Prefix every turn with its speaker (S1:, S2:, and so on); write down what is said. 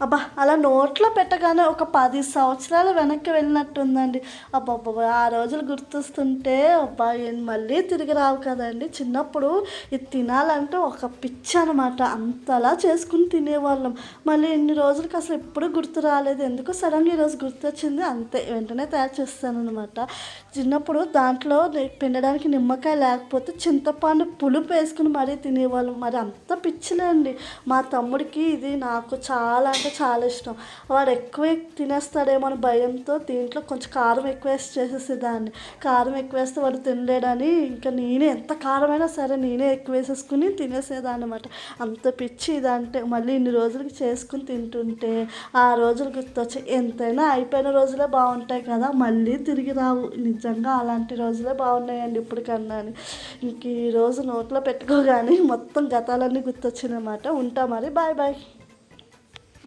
S1: అబ్బా అలా నోట్లో పెట్టగానే ఒక పది సంవత్సరాలు వెనక్కి వెళ్ళినట్టుందండి. అబ్బాబ్బా ఆ రోజులు గుర్తొస్తుంటే అబ్బా ఏం మళ్ళీ తిరిగి రావు కదండి. చిన్నప్పుడు ఇది తినాలంటే ఒక పిచ్చి అనమాట అంతలా చేసుకుని తినేవాళ్ళం. మళ్ళీ ఇన్ని రోజులకి అసలు ఎప్పుడు గుర్తు రాలేదు. ఎందుకు సడన్గా ఈరోజు గుర్తొచ్చింది. అంతే వెంటనే తయారు చేస్తాను అనమాట చిన్నప్పుడు దాంట్లో పిండడానికి నిమ్మకాయ లేకపోతే చింతపండు పులుపు వేసుకుని మరీ తినేవాళ్ళం. మరి అంత పిచ్చిలేండి. మా తమ్ముడికి ఇది నాకు చాలా అంటే చాలా ఇష్టం. వాడు ఎక్కువ తినేస్తాడేమో అని భయంతో దీంట్లో కొంచెం కారం ఎక్కువ వేసి చేసేసేదాన్ని. కారం ఎక్కువ వేస్తే వాడు తినలేడని ఇంకా నేనే ఎంత కారమైనా సరే నేనే ఎక్కువ వేసేసుకుని తినేసేదాన్ని అనమాట అంత పిచ్చి ఇదంటే మళ్ళీ ఇన్ని రోజులకి చేసుకుని తింటుంటే ఆ రోజులు గుర్తొచ్చి ఎంతైనా అయిపోయిన రోజులే బాగుంటాయి కదా మళ్ళీ తిరిగి రావు. నిజంగా అలాంటి రోజులే బాగున్నాయండి ఇప్పటికన్నా ఇంక ఈ రోజు నోట్లో పెట్టుకోగానే మొత్తం గతాలన్నీ గుర్తొచ్చినమాట. ఉంటా మరి బాయ్ బాయ్.